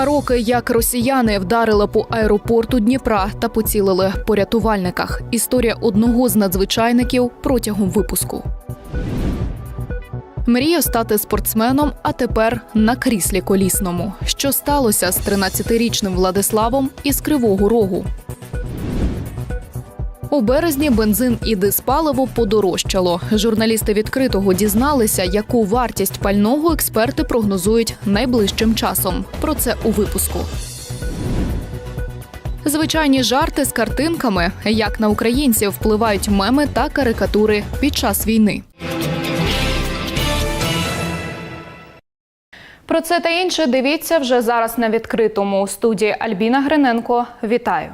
Два роки як росіяни вдарили по аеропорту Дніпра та поцілили по рятувальниках. Історія одного з надзвичайників протягом випуску. Мріяв стати спортсменом, а тепер на кріслі колісному. Що сталося з 13-річним Владиславом із Кривого Рогу? У березні бензин і диспаливо подорожчало. Журналісти відкритого дізналися, яку вартість пального експерти прогнозують найближчим часом. Про це у випуску. Звичайні жарти з картинками, як на українців впливають меми та карикатури під час війни. Про це та інше дивіться вже зараз на відкритому у студії Альбіна Гриненко. Вітаю.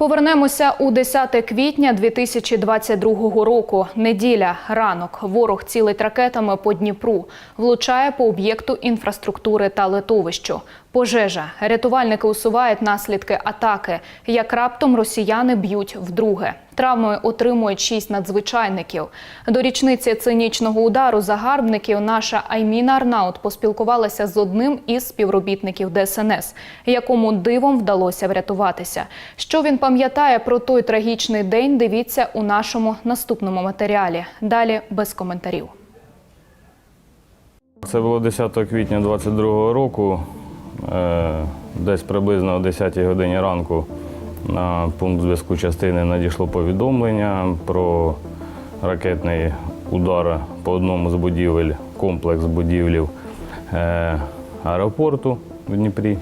Повернемося у 10 квітня 2022 року. Неділя, ранок. Ворог цілить ракетами по Дніпру, влучає по об'єкту інфраструктури та литовищу. Пожежа. Рятувальники усувають наслідки атаки. Як раптом росіяни б'ють вдруге. Травмою отримують шість надзвичайників. До річниці цинічного удару загарбників наша Айміна Арнаут поспілкувалася з одним із співробітників ДСНС, якому дивом вдалося врятуватися. Що він пам'ятає про той трагічний день? Дивіться у нашому наступному матеріалі. Далі без коментарів. Це було 10 квітня 22 року, десь приблизно о 10 годині ранку на пункт зв'язку частини надійшло повідомлення про ракетний удар по одному з будівель, комплекс будівлів е, аеропорту в Дніпрі.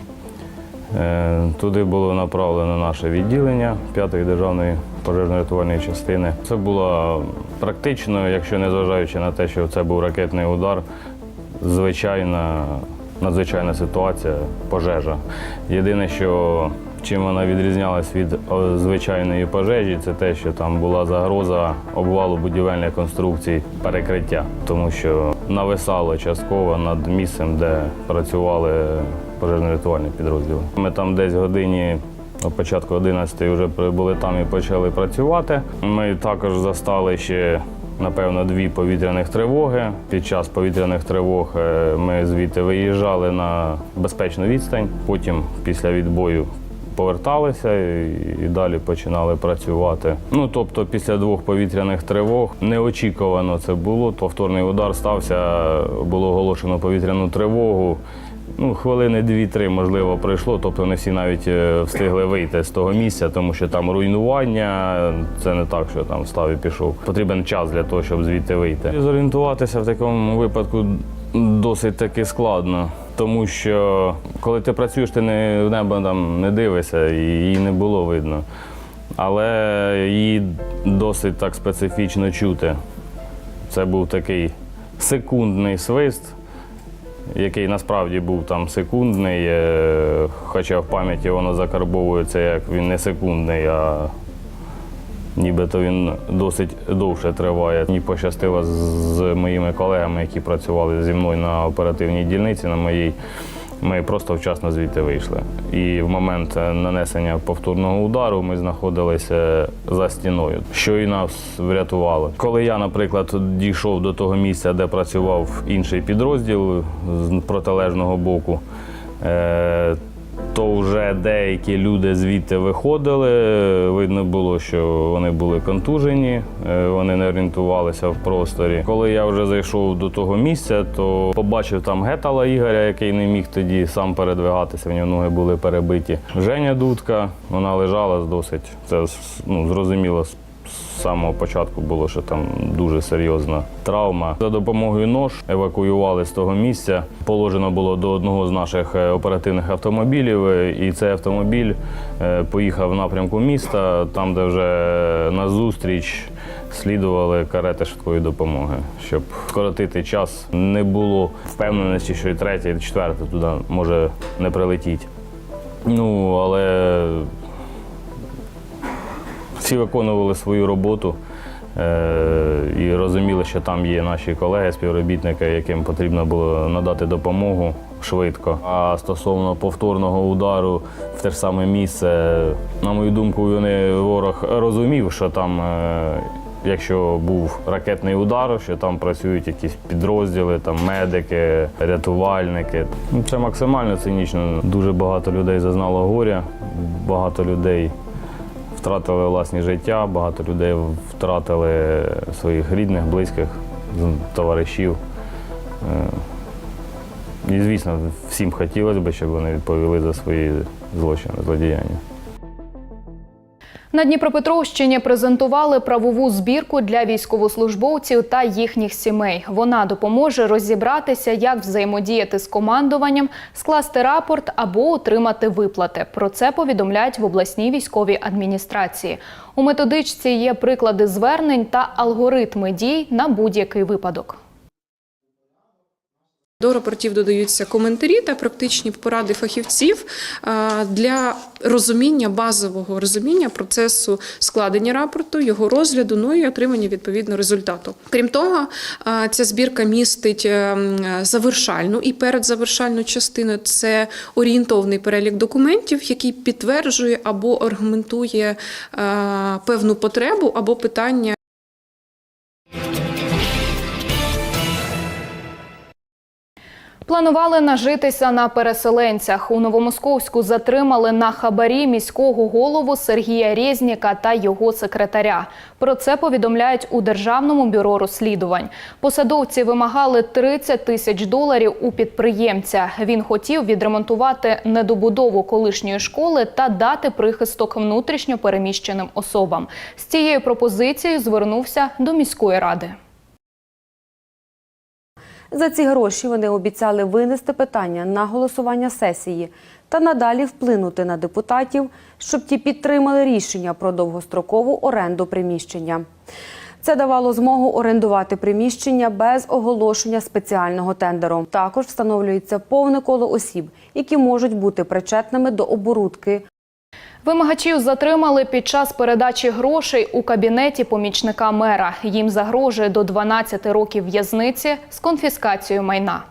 Е, Туди було направлено наше відділення 5-ї державної пожежно-рятувальної частини. Це було практично, якщо не зважаючи на те, що це був ракетний удар, звичайна надзвичайна ситуація, пожежа. Єдине, що чим вона відрізнялась від звичайної пожежі, це те, що там була загроза обвалу будівельних конструкцій перекриття, тому що нависало частково над місцем, де працювали пожежно-рятувальні підрозділи. Ми там десь годині. На початку 11 вже прибули там і почали працювати. Ми також застали ще напевно дві повітряних тривоги. Під час повітряних тривог е, ми звідти виїжджали на безпечну відстань. Потім після відбою поверталися і, і далі починали працювати. Ну тобто, після двох повітряних тривог неочікувано це було. Повторний удар стався, було оголошено повітряну тривогу. Ну, хвилини дві-три, можливо, пройшло. Тобто не всі навіть е, встигли вийти з того місця, тому що там руйнування. Це не так, що там встав і пішов. Потрібен час для того, щоб звідти вийти. І зорієнтуватися в такому випадку досить таки складно. Тому що коли ти працюєш, ти не в небо там не дивишся, і її не було видно. Але її досить так специфічно чути. Це був такий секундний свист який насправді був там секундний, е, хоча в пам'яті воно закарбовується, як він не секундний, а нібито він досить довше триває. Мені пощастило з- з моїми колегами, які працювали зі мною на оперативній дільниці, на моїй. Ми просто вчасно звідти вийшли. І в момент е, нанесення повторного удару ми знаходилися за стіною, що і нас врятувало. Коли я, наприклад, дійшов до того місця, де працював інший підрозділ з протилежного боку, е, то вже деякі люди звідти виходили. Видно було, що вони були контужені, е, вони не орієнтувалися в просторі. Коли я вже зайшов до того місця, то побачив там гетала Ігоря, який не міг тоді сам передвигатися. В нього ноги були перебиті. Женя Дудка, вона лежала досить. Це ну, зрозуміло. З самого початку було, що там дуже серйозна травма. За допомогою нож евакуювали з того місця. Положено було до одного з наших е, оперативних автомобілів, е, і цей автомобіль е, поїхав в напрямку міста, там, де вже на зустріч слідували карети швидкої допомоги, щоб скоротити час. Не було впевненості, що і третя, і четверта туди може не прилетіти. Ну, але всі виконували свою роботу е, і розуміли, що там є наші колеги, співробітники, яким потрібно було надати допомогу швидко. А стосовно повторного удару в те ж саме місце, на мою думку, вони ворог розумів, що там е, якщо був ракетний удар, що там працюють якісь підрозділи, там медики, рятувальники. Ну, Це максимально цинічно. Дуже багато людей зазнало горя, багато людей втратили власні життя, багато людей втратили своїх рідних, близьких, товаришів. Е, І, звісно, всім хотілося б, щоб вони відповіли за свої злочини, злодіяння. На Дніпропетровщині презентували правову збірку для військовослужбовців та їхніх сімей. Вона допоможе розібратися, як взаємодіяти з командуванням, скласти рапорт або отримати виплати. Про це повідомляють в обласній військовій адміністрації. У методичці є приклади звернень та алгоритми дій на будь-який випадок. До рапортів додаються коментарі та практичні поради фахівців для розуміння базового розуміння процесу складення рапорту, його розгляду, ну і отримання відповідно результату. Крім того, ця збірка містить ем, завершальну і передзавершальну частину це орієнтовний перелік документів, який підтверджує або аргументує певну потребу або питання. Планували нажитися на переселенцях. У Новомосковську затримали на хабарі міського голову Сергія Резніка та його секретаря. Про це повідомляють у Державному бюро розслідувань. Посадовці вимагали 30 тисяч доларів у підприємця. Він хотів відремонтувати недобудову колишньої школи та дати прихисток внутрішньо переміщеним особам. З цією пропозицією звернувся до міської ради. За ці гроші вони обіцяли винести питання на голосування сесії та надалі вплинути на депутатів, щоб ті підтримали рішення про довгострокову оренду приміщення. Це давало змогу орендувати приміщення без оголошення спеціального тендеру. Також встановлюється повне коло осіб, які можуть бути причетними до оборудки Вимагачів затримали під час передачі грошей у кабінеті помічника мера. Їм загрожує до 12 років в'язниці з конфіскацією майна.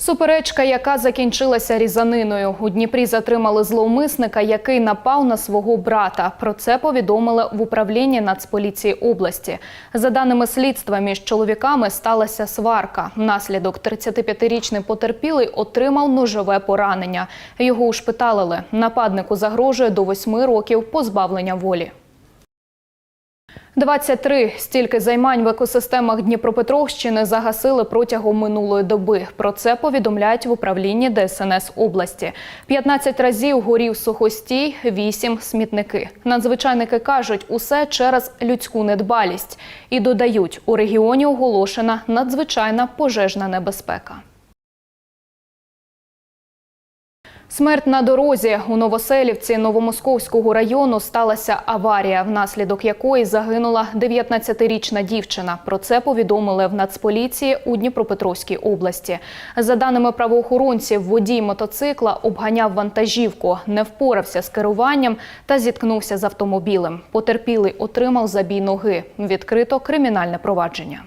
Суперечка, яка закінчилася різаниною. У Дніпрі затримали зловмисника, який напав на свого брата. Про це повідомили в управлінні Нацполіції області. За даними слідства, між чоловіками сталася сварка. Внаслідок 35-річний потерпілий отримав ножове поранення. Його ушпиталили. Нападнику загрожує до 8 років позбавлення волі. 23 стільки займань в екосистемах Дніпропетровщини загасили протягом минулої доби. Про це повідомляють в управлінні ДСНС області. 15 разів горів сухостій, 8 – смітники. Надзвичайники кажуть, усе через людську недбалість. І додають, у регіоні оголошена надзвичайна пожежна небезпека. Смерть на дорозі у Новоселівці Новомосковського району сталася аварія, внаслідок якої загинула 19-річна дівчина. Про це повідомили в Нацполіції у Дніпропетровській області. За даними правоохоронців, водій мотоцикла обганяв вантажівку, не впорався з керуванням та зіткнувся з автомобілем. Потерпілий отримав забій ноги. Відкрито кримінальне провадження.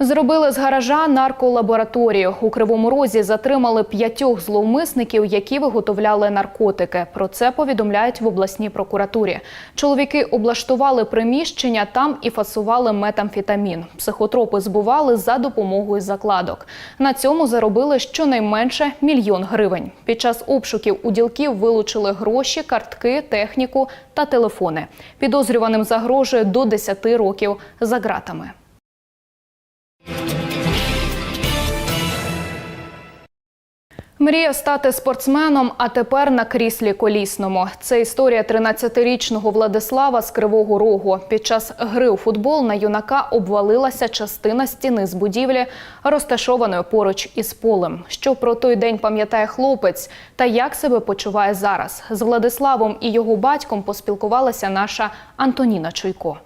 Зробили з гаража нарколабораторію. У Кривому Розі затримали п'ятьох зловмисників, які виготовляли наркотики. Про це повідомляють в обласній прокуратурі. Чоловіки облаштували приміщення там і фасували метамфетамін. Психотропи збували за допомогою закладок. На цьому заробили щонайменше мільйон гривень. Під час обшуків у ділків вилучили гроші, картки, техніку та телефони. Підозрюваним загрожує до 10 років за ґратами. Мріяв стати спортсменом, а тепер на кріслі колісному. Це історія 13-річного Владислава з Кривого Рогу. Під час гри у футбол на юнака обвалилася частина стіни з будівлі, розташованої поруч із полем. Що про той день пам'ятає хлопець та як себе почуває зараз? З Владиславом і його батьком поспілкувалася наша Антоніна Чуйко.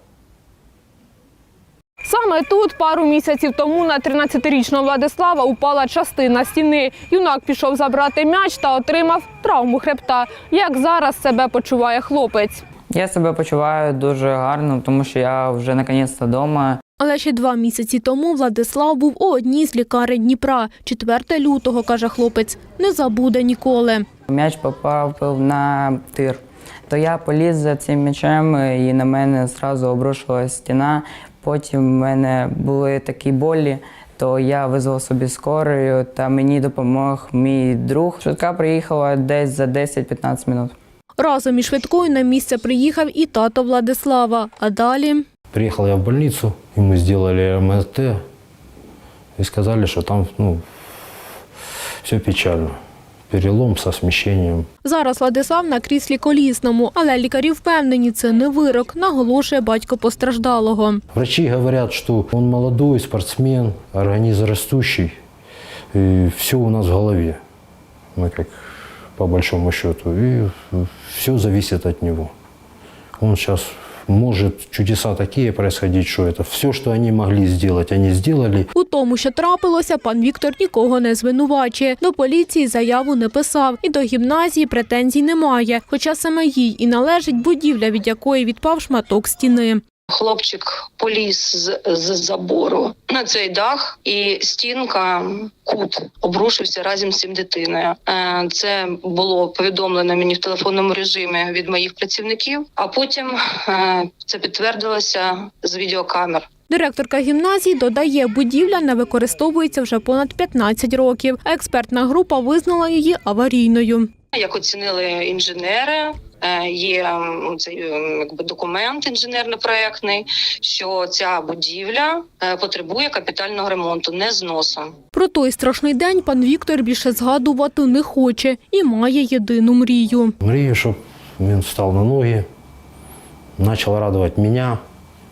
Саме тут пару місяців тому на 13-річного Владислава упала частина стіни. Юнак пішов забрати м'яч та отримав травму хребта. Як зараз себе почуває хлопець? Я себе почуваю дуже гарно, тому що я вже наконець-то вдома. Але ще два місяці тому Владислав був у одній з лікарень Дніпра. 4 лютого, каже хлопець, не забуде ніколи. М'яч попав на тир. То я поліз за цим м'ячем і на мене одразу обрушилася стіна. Потім в мене були такі болі, то я визвав собі скорою та мені допомог мій друг. Швидка приїхала десь за 10-15 минут. Разом із швидкою на місце приїхав і тато Владислава. А далі Приехал я в больницу, и мы сделали МРТ, и сказали, что там ну, все печально. Перелом со смещением. зараз Владислав на кріслі колісному, але лікарі впевнені, це не вирок, наголошує батько постраждалого. Врачи говорят, что он молодой, спортсмен, организм растущий, и все у нас в голове. Мы как по большому счету. И все зависит от него. Он сейчас может чудеса такие происходить, что это все, что они могли сделать, они сделали. У тому, що трапилося, пан Віктор нікого не звинувачує. До поліції заяву не писав і до гімназії претензій немає. Хоча саме їй і належить будівля, від якої відпав шматок стіни. Хлопчик поліз з, з забору на цей дах, і стінка, кут обрушився разом з цим дитиною. Е, Це було повідомлено мені в телефонному режимі від моїх працівників. А потім е, це підтвердилося з відеокамер. Директорка гімназії додає, будівля не використовується вже понад 15 років. Експертна група визнала її аварійною. Як оцінили інженери, є цей якби документ інженерно-проектний, що ця будівля е, потребує капітального ремонту, не зносу. Про той страшний день пан Віктор більше згадувати не хоче і має єдину мрію. Мрію, щоб він встав на ноги, почав радувати мене,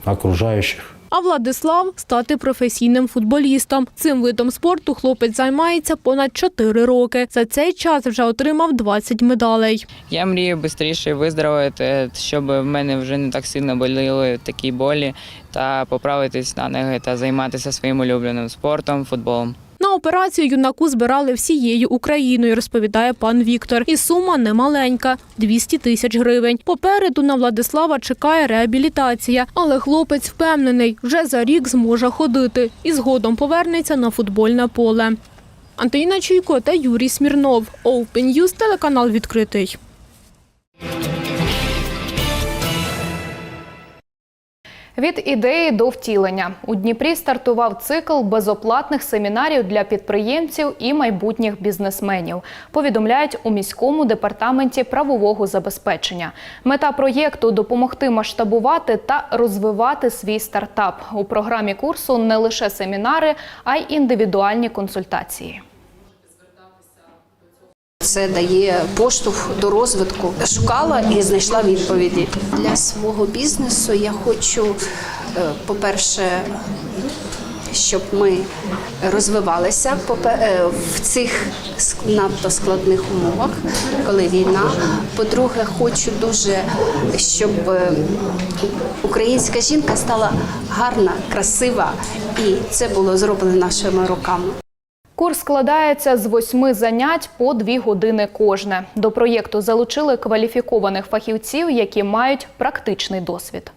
окружаючих. А Владислав стати професійним футболістом. Цим видом спорту хлопець займається понад 4 роки. За цей час вже отримав 20 медалей. Я мрію швидше виздоровити, щоб в мене вже не так сильно боліли такі болі, та поправитись на ноги та займатися своїм улюбленим спортом, футболом. На операцію юнаку збирали всією Україною, розповідає пан Віктор. І сума немаленька – 200 тисяч гривень. Попереду на Владислава чекає реабілітація. Але хлопець впевнений, вже за рік зможе ходити і згодом повернеться на футбольне поле. Антоніна Чуйко та Юрій Смірнов. Open News, телеканал відкритий. Від ідеї до втілення у Дніпрі стартував цикл безоплатних семінарів для підприємців і майбутніх бізнесменів. Повідомляють у міському департаменті правового забезпечення. Мета проєкту допомогти масштабувати та розвивати свій стартап. У програмі курсу не лише семінари, а й індивідуальні консультації. Це дає поштовх до розвитку. Шукала і знайшла відповіді. Для свого бізнесу я хочу, е, по-перше, щоб ми розвивалися е, в цих надто складних умовах, коли війна. По-друге, хочу дуже, щоб е, українська жінка стала гарна, красива, і це було зроблено нашими руками. Курс складається з восьми занять по дві години кожне. До проєкту залучили кваліфікованих фахівців, які мають практичний досвід.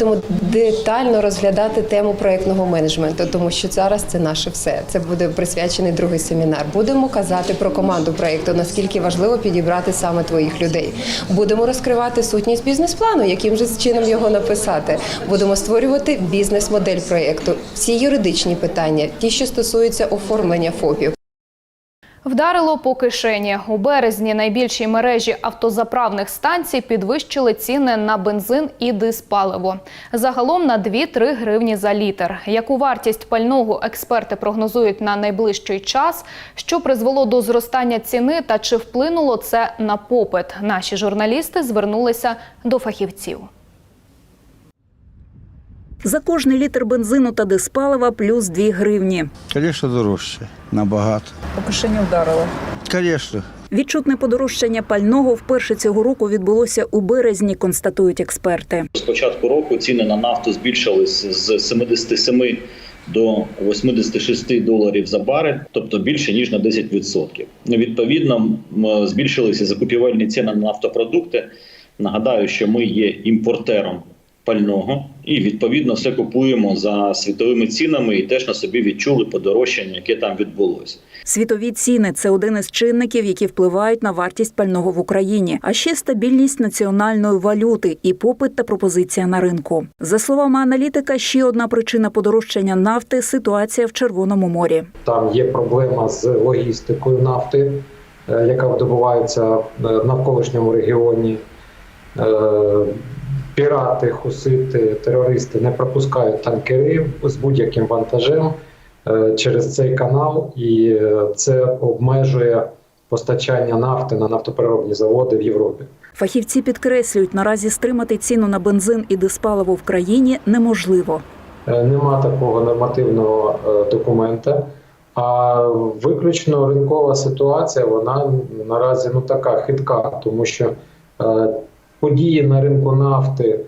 Будемо детально розглядати тему проєктного менеджменту, тому що зараз це наше все. Це буде присвячений другий семінар. Будемо казати про команду проєкту, наскільки важливо підібрати саме твоїх людей. Будемо розкривати сутність бізнес-плану, яким же чином його написати. Будемо створювати бізнес-модель проєкту, всі юридичні питання, ті, що стосуються оформлення ФОПів. Вдарило по кишені. У березні найбільшій мережі автозаправних станцій підвищили ціни на бензин і диспаливо. Загалом на 2-3 гривні за літр. Яку вартість пального експерти прогнозують на найближчий час? Що призвело до зростання ціни та чи вплинуло це на попит? Наші журналісти звернулися до фахівців. За кожний літр бензину та диспалива плюс 2 гривні. Звісно, дорожче. Набагато. По кишені вдарило. Звісно. Відчутне подорожчання пального вперше цього року відбулося у березні, констатують експерти. З початку року ціни на нафту збільшились з 77 до 86 доларів за барель, тобто більше ніж на 10%. Відповідно, збільшилися закупівельні ціни на нафтопродукти. Нагадаю, що ми є імпортером пального і відповідно все купуємо за світовими цінами і теж на собі відчули подорожчання, яке там відбулося. Світові ціни це один із чинників, які впливають на вартість пального в Україні, а ще стабільність національної валюти і попит та пропозиція на ринку. За словами аналітика, ще одна причина подорожчання нафти ситуація в Червоному морі. Там є проблема з логістикою нафти, е, яка видобувається в навколишньому регіоні. Пірати, хусити, терористи не пропускають танкери з будь-яким вантажем е, через цей канал, і е, це обмежує постачання нафти на нафтопереробні заводи в Європі. Фахівці підкреслюють, наразі стримати ціну на бензин і диспаливо в країні неможливо. Е, Нема такого нормативного документа. А виключно ринкова ситуація вона наразі ну така хитка, тому що події на ринку нафти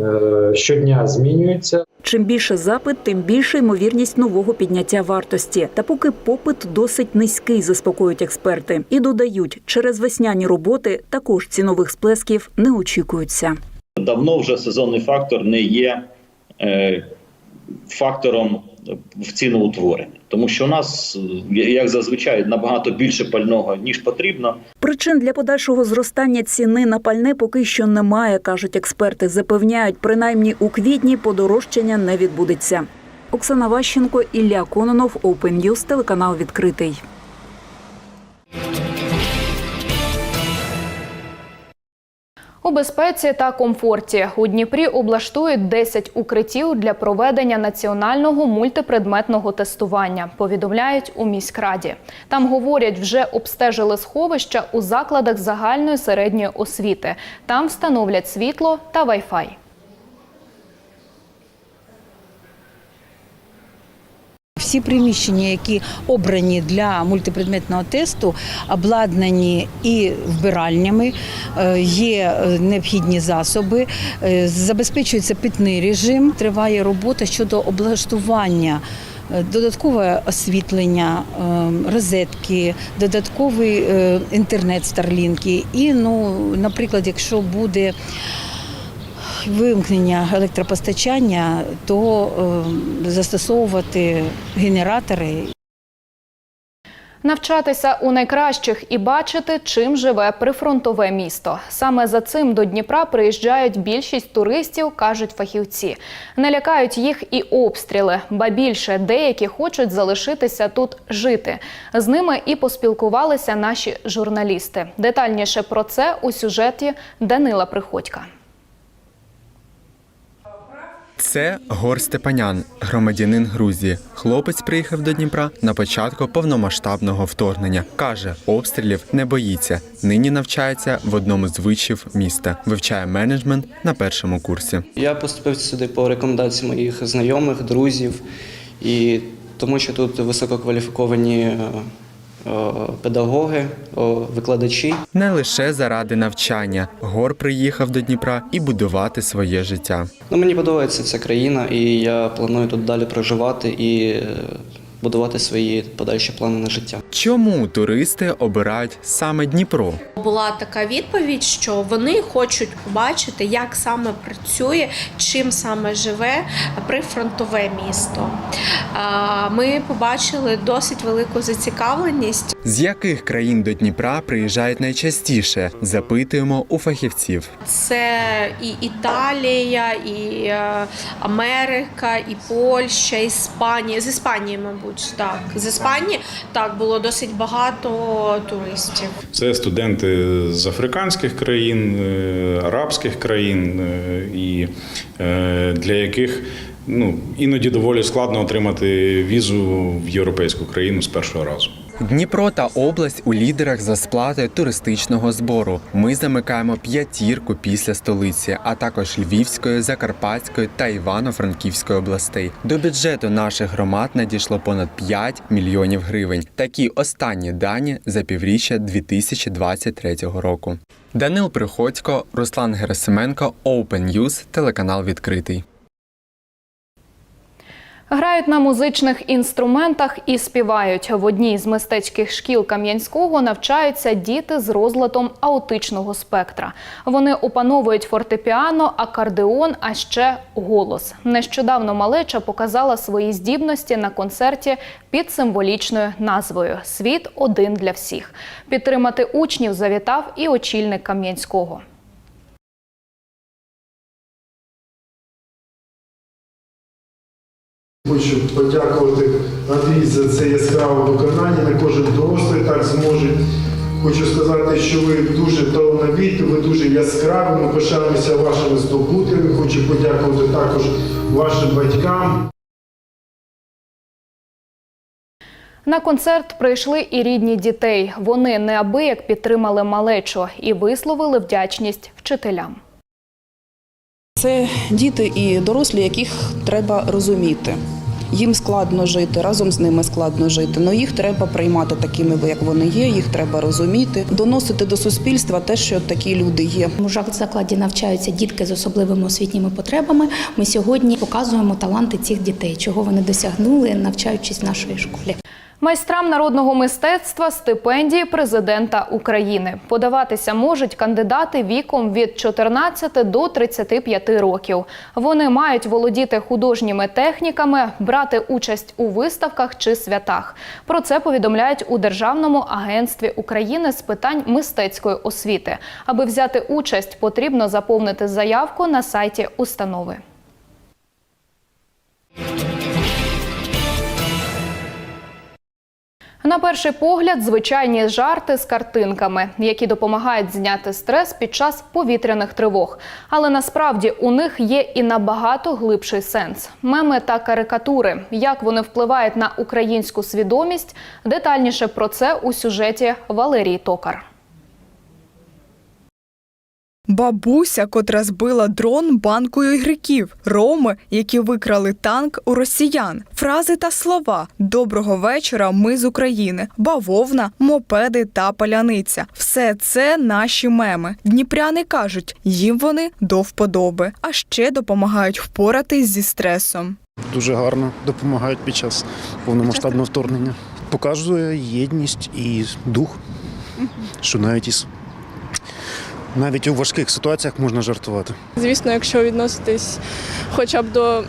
е, щодня змінюються. Чим більше запит, тим більше ймовірність нового підняття вартості. Та поки попит досить низький, заспокоюють експерти. І додають, через весняні роботи також цінових сплесків не очікуються. Давно вже сезонний фактор не є е, фактором в ціноутворенні, тому що у нас, е, як зазвичай, набагато більше пального ніж потрібно. Причин для подальшого зростання ціни на пальне поки що немає, кажуть експерти. Запевняють, принаймні у квітні подорожчання не відбудеться. Оксана Ващенко, Ілля Кононов, Open News, телеканал відкритий. У безпеці та комфорті у Дніпрі облаштують 10 укриттів для проведення національного мультипредметного тестування. Повідомляють у міськраді. Там говорять, вже обстежили сховища у закладах загальної середньої освіти. Там встановлять світло та вай-фай. Всі приміщення, які обрані для мультипредметного тесту, обладнані і вбиральнями, е, є е, необхідні засоби, е, забезпечується питний режим. Триває робота щодо облаштування. Додаткове освітлення, розетки, додатковий інтернет Старлінки. І, ну, наприклад, якщо буде вимкнення електропостачання, то е, застосовувати генератори Навчатися у найкращих і бачити, чим живе прифронтове місто. Саме за цим до Дніпра приїжджають більшість туристів, кажуть фахівці. Не лякають їх і обстріли, ба більше деякі хочуть залишитися тут жити. З ними і поспілкувалися наші журналісти. Детальніше про це у сюжеті Данила Приходька. Це Гор Степанян, громадянин Грузії. Хлопець приїхав до Дніпра на початку повномасштабного вторгнення. Каже, обстрілів не боїться. Нині навчається в одному з вишів міста. Вивчає менеджмент на першому курсі. Я поступив сюди по рекомендації моїх знайомих, друзів, і тому що тут висококваліфіковані е, педагоги, викладачі. Не лише заради навчання. Гор приїхав до Дніпра і будувати своє життя. Ну, мені подобається ця країна, і я планую тут далі проживати і е, будувати свої подальші плани на життя. Чому туристи обирають саме Дніпро? Була така відповідь, що вони хочуть побачити, як саме працює, чим саме живе прифронтове місто. Ми побачили досить велику зацікавленість. З яких країн до Дніпра приїжджають найчастіше? Запитуємо у фахівців. Це і Італія, і е, Америка, і Польща, Іспанія. З Іспанії, мабуть, так. З Іспанії так було досить багато туристів. Це студенти з африканських країн, е, арабських країн, е, і е, для яких ну, іноді доволі складно отримати візу в європейську країну з першого разу. Дніпро та область у лідерах за сплатою туристичного збору. Ми замикаємо п'ятірку після столиці, а також Львівської, Закарпатської та Івано-Франківської областей. До бюджету наших громад надійшло понад 5 мільйонів гривень. Такі останні дані за півріччя 2023 року. Данил Приходько, Руслан Герасименко, Open News, телеканал відкритий. Грають на музичних інструментах і співають. В одній з мистецьких шкіл Кам'янського навчаються діти з розладом аутичного спектра. Вони опановують фортепіано, акордеон, а ще голос. Нещодавно малеча показала свої здібності на концерті під символічною назвою Світ один для всіх. Підтримати учнів завітав і очільник Кам'янського. Хочу подякувати Андрій за це яскраве виконання. Не кожен дорослий так зможе. Хочу сказати, що ви дуже талановиті, ви дуже яскраві. Ми пишаємося вашими здобутками. Хочу подякувати також вашим батькам. На концерт прийшли і рідні дітей. Вони неабияк підтримали малечу і висловили вдячність вчителям. Це діти і дорослі, яких треба розуміти. Їм складно жити, разом з ними складно жити. але їх треба приймати такими, як вони є. Їх треба розуміти, доносити до суспільства те, що такі люди є. У закладі навчаються дітки з особливими освітніми потребами. Ми сьогодні показуємо таланти цих дітей, чого вони досягнули, навчаючись в нашій школі. Майстрам народного мистецтва стипендії президента України. Подаватися можуть кандидати віком від 14 до 35 років. Вони мають володіти художніми техніками, брати участь у виставках чи святах. Про це повідомляють у Державному агентстві України з питань мистецької освіти. Аби взяти участь, потрібно заповнити заявку на сайті установи. На перший погляд, звичайні жарти з картинками, які допомагають зняти стрес під час повітряних тривог. Але насправді у них є і набагато глибший сенс: меми та карикатури. Як вони впливають на українську свідомість? Детальніше про це у сюжеті Валерії Токар. Бабуся, котра збила дрон банкою ігриків, роми, які викрали танк у росіян, фрази та слова Доброго вечора. Ми з України, бавовна, мопеди та паляниця. Все це наші меми. Дніпряни кажуть, їм вони до вподоби, а ще допомагають впоратись зі стресом. Дуже гарно допомагають під час повномасштабного вторгнення. Показує єдність і дух, що навіть із навіть у важких ситуаціях можна жартувати. Звісно, якщо відноситись хоча б до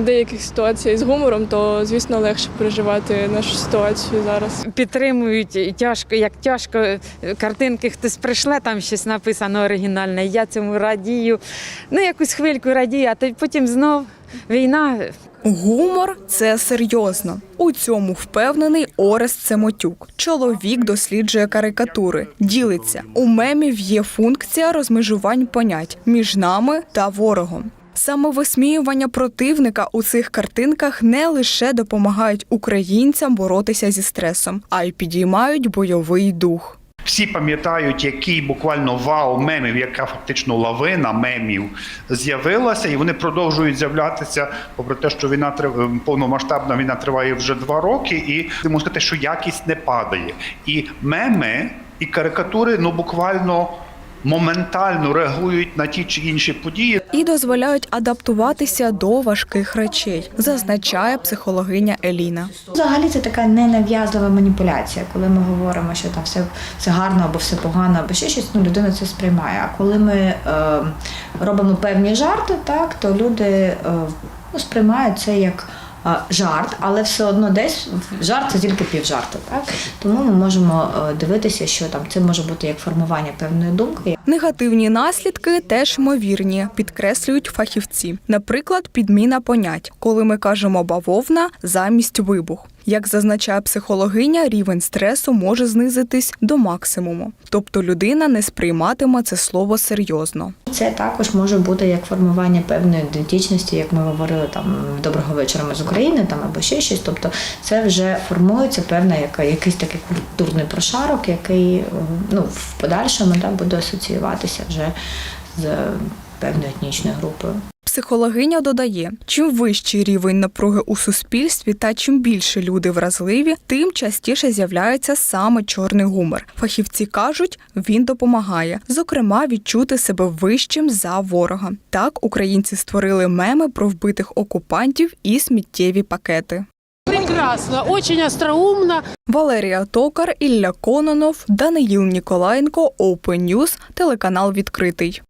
деяких ситуацій з гумором, то звісно легше переживати нашу ситуацію зараз. Підтримують і тяжко, як тяжко е, картинки хтось прийшле, там щось написано оригінальне. Я цьому радію. Ну, якусь хвильку радію, а то потім знов війна. Гумор це серйозно. У цьому впевнений Орест Семотюк. Чоловік досліджує карикатури. Ділиться у мемів є функція розмежувань понять між нами та ворогом. Саме висміювання противника у цих картинках не лише допомагають українцям боротися зі стресом, а й підіймають бойовий дух. Всі пам'ятають, який буквально вау мемів, яка фактично лавина мемів з'явилася, і вони продовжують з'являтися, попри те, що війна трив- повномасштабна війна триває вже два роки, і можна сказати, що якість не падає. І меми і карикатури ну буквально моментально реагують на ті чи інші події. і дозволяють адаптуватися до важких речей, зазначає психологиня Еліна. Взагалі це така ненав'язлива маніпуляція, коли ми говоримо, що там все, все гарно або все погано, або ще щось, ну людина це сприймає. А коли ми е, робимо певні жарти, так то люди е, ну, сприймають це як жарт, але все одно десь жарт це тільки півжарту. Так тому ми можемо е, дивитися, що там це може бути як формування певної думки. Негативні наслідки теж ймовірні, підкреслюють фахівці. Наприклад, підміна понять, коли ми кажемо бавовна замість вибух. Як зазначає психологиня, рівень стресу може знизитись до максимуму, тобто людина не сприйматиме це слово серйозно. Це також може бути як формування певної ідентичності, як ми говорили там доброго вечора ми з України, там або ще щось. Тобто це вже формується певна яка якийсь такий культурний прошарок, який ну в подальшому да, буде асоціюватися вже з певною етнічною групою. Психологиня додає, чим вищий рівень напруги у суспільстві та чим більше люди вразливі, тим частіше з'являється саме чорний гумор. Фахівці кажуть, він допомагає, зокрема, відчути себе вищим за ворога. Так українці створили меми про вбитих окупантів і сміттєві пакети. Прекрасно, очень остроумно. Валерія Токар, Ілля Кононов, Даниїл Ніколаєнко, Open News, телеканал відкритий.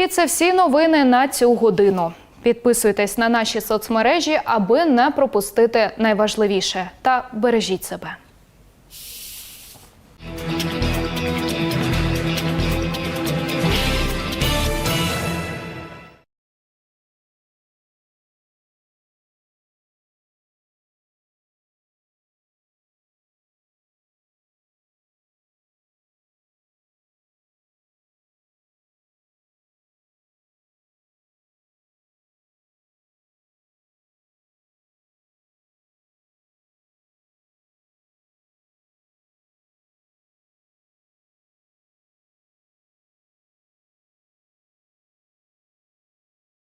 І це всі новини на цю годину. Підписуйтесь на наші соцмережі, аби не пропустити найважливіше. Та бережіть себе.